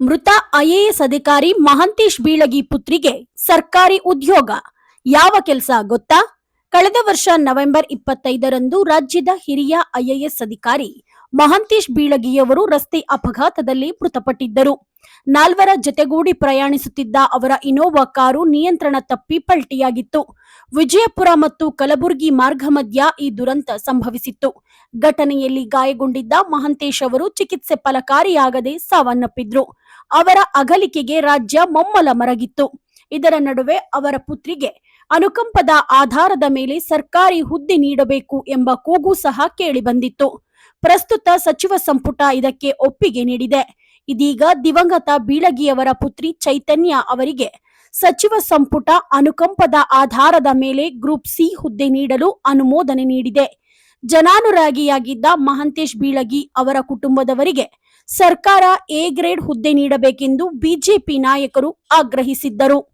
ಮೃತ ಐಎಎಸ್ ಅಧಿಕಾರಿ ಮಹಂತೇಶ್ ಬೀಳಗಿ ಪುತ್ರಿಗೆ ಸರ್ಕಾರಿ ಉದ್ಯೋಗ. ಯಾವ ಕೆಲಸ ಗೊತ್ತಾ? ಕಳೆದ ವರ್ಷ ನವೆಂಬರ್ ಇಪ್ಪತ್ತೈದರಂದು ರಾಜ್ಯದ ಹಿರಿಯ ಐಎಎಸ್ ಅಧಿಕಾರಿ ಮಹಂತೇಶ್ ಬೀಳಗಿಯವರು ರಸ್ತೆ ಅಪಘಾತದಲ್ಲಿ ಮೃತಪಟ್ಟಿದ್ದರು. ನಾಲ್ವರ ಜತೆಗೂಡಿ ಪ್ರಯಾಣಿಸುತ್ತಿದ್ದ ಅವರ ಇನೋವಾ ಕಾರು ನಿಯಂತ್ರಣ ತಪ್ಪಿ ಪಲ್ಟಿಯಾಗಿತ್ತು. ವಿಜಯಪುರ ಮತ್ತು ಕಲಬುರಗಿ ಮಾರ್ಗ ಮಧ್ಯ ಈ ದುರಂತ ಸಂಭವಿಸಿತ್ತು. ಘಟನೆಯಲ್ಲಿ ಗಾಯಗೊಂಡಿದ್ದ ಮಹಂತೇಶ್ ಅವರು ಚಿಕಿತ್ಸೆ ಫಲಕಾರಿಯಾಗದೆ ಸಾವನ್ನಪ್ಪಿದ್ರು. ಅವರ ಅಗಲಿಕೆಗೆ ರಾಜ್ಯ ಮೊಮ್ಮಲ ಮರಗಿತ್ತು. ಇದರ ನಡುವೆ ಅವರ ಪುತ್ರಿಗೆ ಅನುಕಂಪದ ಆಧಾರದ ಮೇಲೆ ಸರ್ಕಾರಿ ಹುದ್ದೆ ನೀಡಬೇಕು ಎಂಬ ಕೂಗು ಸಹ ಕೇಳಿಬಂದಿತ್ತು ಪ್ರಸ್ತುತ ಸಚಿವ ಸಂಪುಟ ಇದಕ್ಕೆ ಒಪ್ಪಿಗೆ ನೀಡಿದೆ. ಇದೀಗ ದಿವಂಗತ ಬೀಳಗಿಯವರ ಪುತ್ರಿ ಚೈತನ್ಯ ಅವರಿಗೆ ಸಚಿವ ಸಂಪುಟ ಅನುಕಂಪದ ಆಧಾರದ ಮೇಲೆ ಗ್ರೂಪ್ ಸಿ ಹುದ್ದೆ ನೀಡಲು ಅನುಮೋದನೆ ನೀಡಿದೆ. ಜನಾನುರಾಗಿಯಾಗಿದ್ದ ಮಹಂತೇಶ್ ಬೀಳಗಿ ಅವರ ಕುಟುಂಬದವರಿಗೆ ಸರ್ಕಾರ ಎ ಗ್ರೇಡ್ ಹುದ್ದೆ ನೀಡಬೇಕೆಂದು ಬಿಜೆಪಿ ನಾಯಕರು ಆಗ್ರಹಿಸಿದ್ದರು.